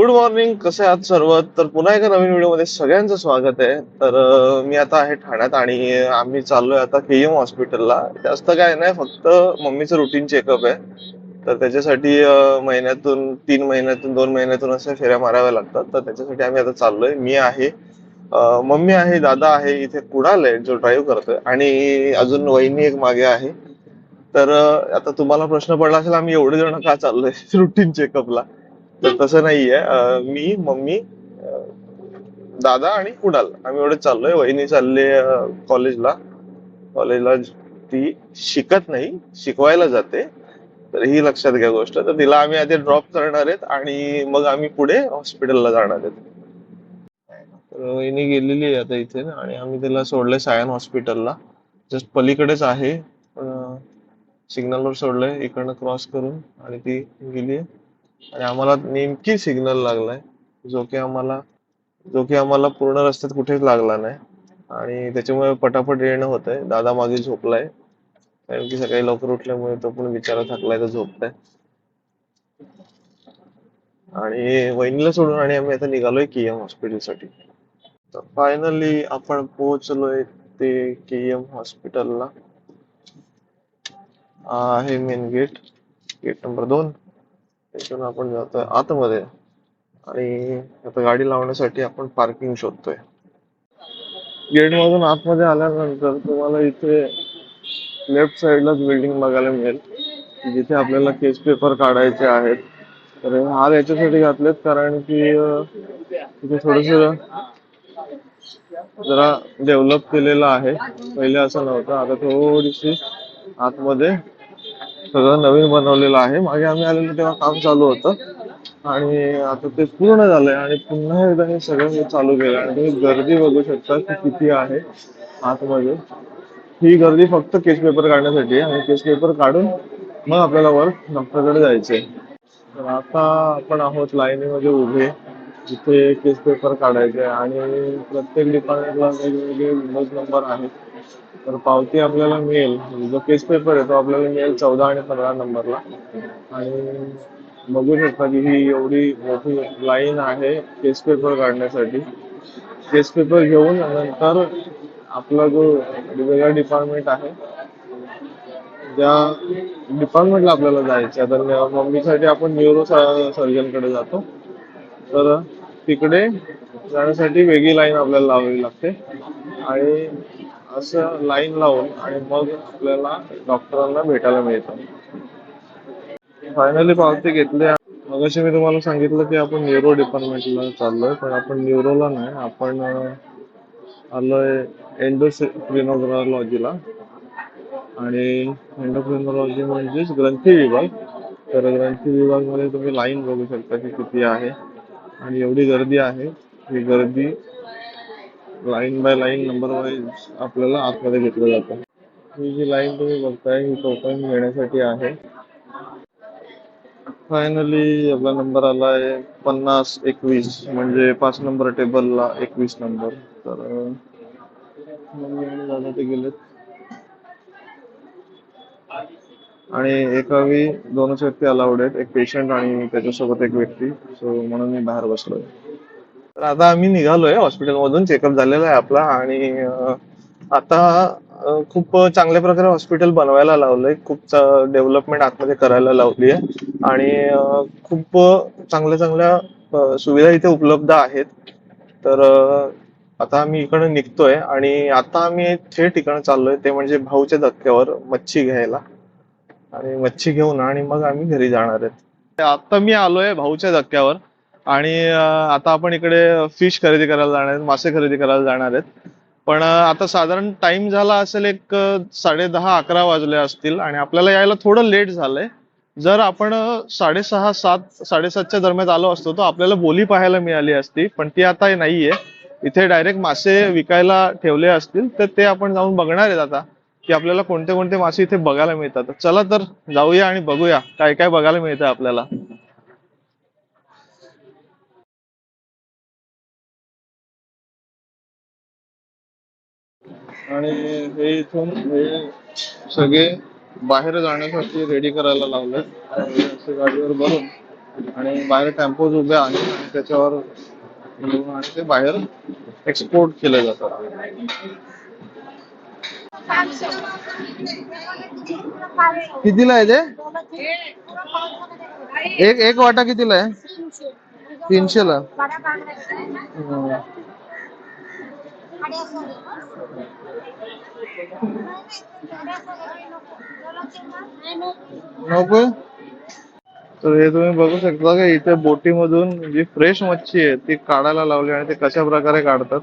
Good morning कसे आहात सर्व? तर पुन्हा एका नवीन व्हिडिओमध्ये सगळ्यांचं स्वागत आहे. तर मी आता आहे ठाण्यात आणि आम्ही चाललोय आता केएम हॉस्पिटलला. जास्त काय नाही फक्त मम्मीचं रुटीन चेकअप आहे. तर त्याच्यासाठी महिन्यातून तीन महिन्यातून दोन महिन्यातून अशा फेऱ्या माराव्या लागतात. तर त्याच्यासाठी आम्ही आता चाललोय. मी आहे मम्मी आहे दादा आहे इथे कुणाल आहे जो ड्राईव्ह करतोय. आणि अजून वहिनी एक मागे आहे. तर आता तुम्हाला प्रश्न पडला असेल आम्ही एवढे जण का चाललोय रुटीन चेकअपला तर तसं नाहीये. मी मम्मी दादा आणि कुणाल. आम्ही एवढे चाललोय. वहिनी चालले कॉलेजला. कॉलेजला ती शिकत नाही. शिकवायला जाते. तर ही लक्षात घ्या गोष्ट. तर तिला आम्ही आधी ड्रॉप करणार आहेत आणि मग आम्ही पुढे हॉस्पिटलला जाणार आहेत. तर वहिनी गेलेली आहे आता इथे आणि आम्ही तिला सोडले सायन हॉस्पिटलला जस्ट पलीकडेच आहे. सिग्नलवर सोडलंय. इकडनं क्रॉस करून आणि ती गेली आणि आम्हाला नेमकी सिग्नल लागलाय. जो की आम्हाला जो की आम्हाला पूर्ण रस्त्यात कुठेच लागला नाही. आणि त्याच्यामुळे पटापट येणं होत आहे दादा मागे झोपलाय. कारण की सकाळी लवकर उठल्यामुळे तो पण बिचारा थकलाय तर झोपताय. आणि वहिनीला सोडून आणि आम्ही आता निघालोय केएम हॉस्पिटलसाठी. तर फायनली आपण पोहोचलोय ते केएम हॉस्पिटलला. हा आहे मेन गेट गेट नंबर दोन. त्यातून आपण जातोय आतमध्ये. आणि आता गाडी लावण्यासाठी आपण पार्किंग शोधतोय. गेट मधून आतमध्ये आल्यानंतर तुम्हाला इथे लेफ्ट साइडलाच बिल्डिंग बघायला मिळेल. जिथे आपल्याला केस पेपर काढायचे आहेत. तर हार याच्यासाठी घातलेत कारण की तिथे थोडस जरा डेव्हलप केलेलं आहे. पहिले असं नव्हतं. आता थोडीशी आतमध्ये सगळं नवीन बनवलेलं आहे. मागे आम्ही आलेलो तेव्हा काम चालू होतं. आणि आता ते पूर्ण झालंय आणि पुन्हा एकदा हे सगळं हे चालू केलं आणि तुम्ही गर्दी बघू शकता की किती आहे आतमध्ये. ही गर्दी फक्त केस पेपर काढण्यासाठी आहे. आणि केस पेपर काढून मग आपल्याला वर डॉक्टरकडे जायचंय. तर आता आपण आहोत लाईनीमध्ये उभे. जिथे केस पेपर काढायचे आणि प्रत्येक डिपार्टमेंटला वेगवेगळे विंडोज नंबर आहेत. तर पावती आपल्याला मिळेल. म्हणजे जो केस पेपर आहे तो आपल्याला मिळेल चौदा आणि पंधरा नंबरला. आणि बघू शकता की ही एवढी मोठी लाईन आहे केस पेपर काढण्यासाठी. केस पेपर घेऊन नंतर आपला जो वेगळा डिपार्टमेंट आहे त्या डिपार्टमेंटला आपल्याला जायचं तर मम्मीसाठी आपण न्यूरो सर्जनकडे जातो. तर तिकडे जाण्यासाठी वेगळी लाईन आपल्याला लावावी लागते. आणि असं लाईन लावून आणि मग आपल्याला डॉक्टरांना भेटायला मिळतं. फायनली पावती घेतली. मगाशी मी तुम्हाला सांगितलं की आपण न्यूरो डिपार्टमेंटला चाललोय पण आपण न्यूरोला नाही. आपण आलोय एंडोक्रिनोलॉजीला आणि एन्डोक्रिनॉलॉजी म्हणजेच ग्रंथी विभाग. तर ग्रंथी विभागमध्ये तुम्ही लाईन बघू शकता की किती आहे. आणि एवढी गर्दी आहे. ही गर्दी line by line number wise आपल्याला आतमध्ये घेतलं जातं. ही जी लाईन तुम्ही बघताय ही टोकन घेण्यासाठी आहे. फायनली आपला नंबर आला आहे पन्नास एकवीस म्हणजे पाच नंबर टेबलला एकवीस नंबर तर दादा ते गेलेत. आणि एका वेळी दोनच व्यक्ती अलाउड आहेत एक पेशंट आणि त्याच्यासोबत एक व्यक्ती. सो म्हणून मी बाहेर बसलोय. तर आता आम्ही निघालोय हॉस्पिटल मधून चेकअप झालेला आहे आपला आणि आता खूप चांगल्या प्रकारे हॉस्पिटल बनवायला लावलंय. खूप डेव्हलपमेंट आतमध्ये करायला लावली आहे. आणि खूप चांगल्या चांगल्या सुविधा इथे उपलब्ध आहेत. तर आता आम्ही इकडे निघतोय आणि आता आम्ही थेट ठिकाण चाललोय ते म्हणजे भाऊच्या धक्क्यावर मच्छी घ्यायला. आणि मच्छी घेऊन आणि मग आम्ही घरी जाणार आहेत. आता मी आलोय भाऊच्या धक्क्यावर. आणि आता आपण इकडे फिश खरेदी करायला जाणार आहेत मासे खरेदी करायला जाणार आहेत. पण आता साधारण टाइम झाला असेल एक साडे दहा अकरा वाजले असतील आणि आपल्याला यायला थोडं लेट झालंय. जर आपण साडेसहा सात साडेसातच्या दरम्यान आलो असतो तर आपल्याला बोली पाहायला मिळाली असती पण ती आता नाहीये. इथे डायरेक्ट मासे विकायला ठेवले असतील तर ते आपण जाऊन बघणार आहेत आता की आपल्याला कोणते कोणते मासे इथे बघायला मिळतात. चला तर जाऊया आणि बघूया काय काय बघायला मिळतं आपल्याला. आणि हे इथून हे सगळे बाहेर जाण्यासाठी रेडी करायला लावलेत आणि असे गाडीवर भरून आणि बाहेर टेम्पोज उभे आणि त्याच्यावर आणि ते बाहेर एक्सपोर्ट केले जातात. कितीला आहे ते? एक एक वाटा कितीला आहे? तीनशेला. हम्म. नको तर हे तुम्ही बघू शकता का इथे बोटीमधून जी फ्रेश मच्छी आहे ती काढायला लावली आणि ते कशा प्रकारे काढतात.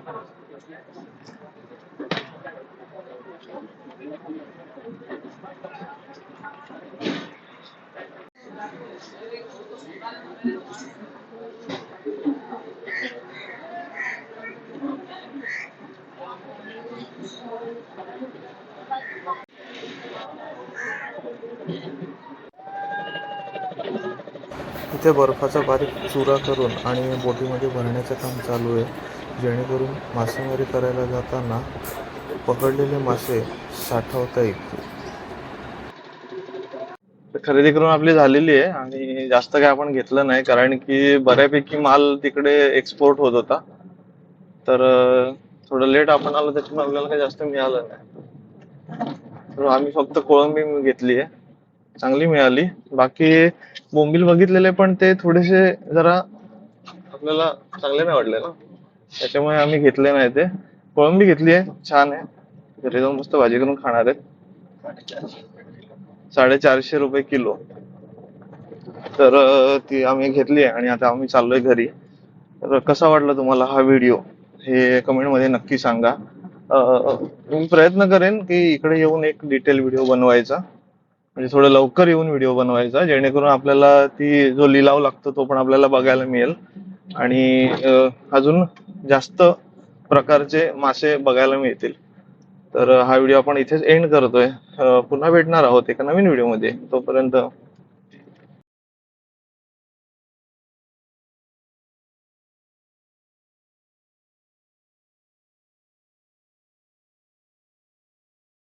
इथे बर्फाचा बारीक चुरा करून आणि बोटीमध्ये भरण्याचं काम चालू आहे. जेणेकरून मासेमारी करायला जाताना पकडलेले मासे साठवता येतील. तर खरेदी करून आपली झालेली आहे आणि जास्त काय आपण घेतलं नाही कारण की बऱ्यापैकी माल तिकडे एक्सपोर्ट होत होता. तर थोडं लेट आपण आलो त्याच्यामुळे आपल्याला काही जास्त मिळालं नाही. तर आम्ही फक्त कोळंबी घेतली आहे. चांगली मिळाली. बाकी बोंबील बघितलेले पण ते थोडेसे जरा आपल्याला चांगले नाही वाटले ना. त्याच्यामुळे आम्ही घेतले नाही ते. कोळंबी घेतली आहे. छान आहे. घरी जाऊन मस्त भाजी करून खाणार आहेत. साडेचारशे रुपये किलो. तर ती आम्ही घेतली आहे आणि आता आम्ही चाललोय घरी. तर कसा वाटला तुम्हाला हा व्हिडिओ? हे कमेंटमध्ये नक्की सांगा. मी प्रयत्न करेन की इकडे येऊन एक डिटेल व्हिडिओ बनवायचा. म्हणजे थोडं लवकर येऊन व्हिडिओ बनवायचा जेणेकरून आपल्याला ती जो लिलाव लागतो तो पण आपल्याला बघायला मिळेल. आणि अजून जास्त प्रकारचे मासे बघायला मिळतील. तर हा व्हिडिओ आपण इथेच एंड करतोय. पुन्हा भेटणार आहोत एका नवीन व्हिडिओमध्ये. तोपर्यंत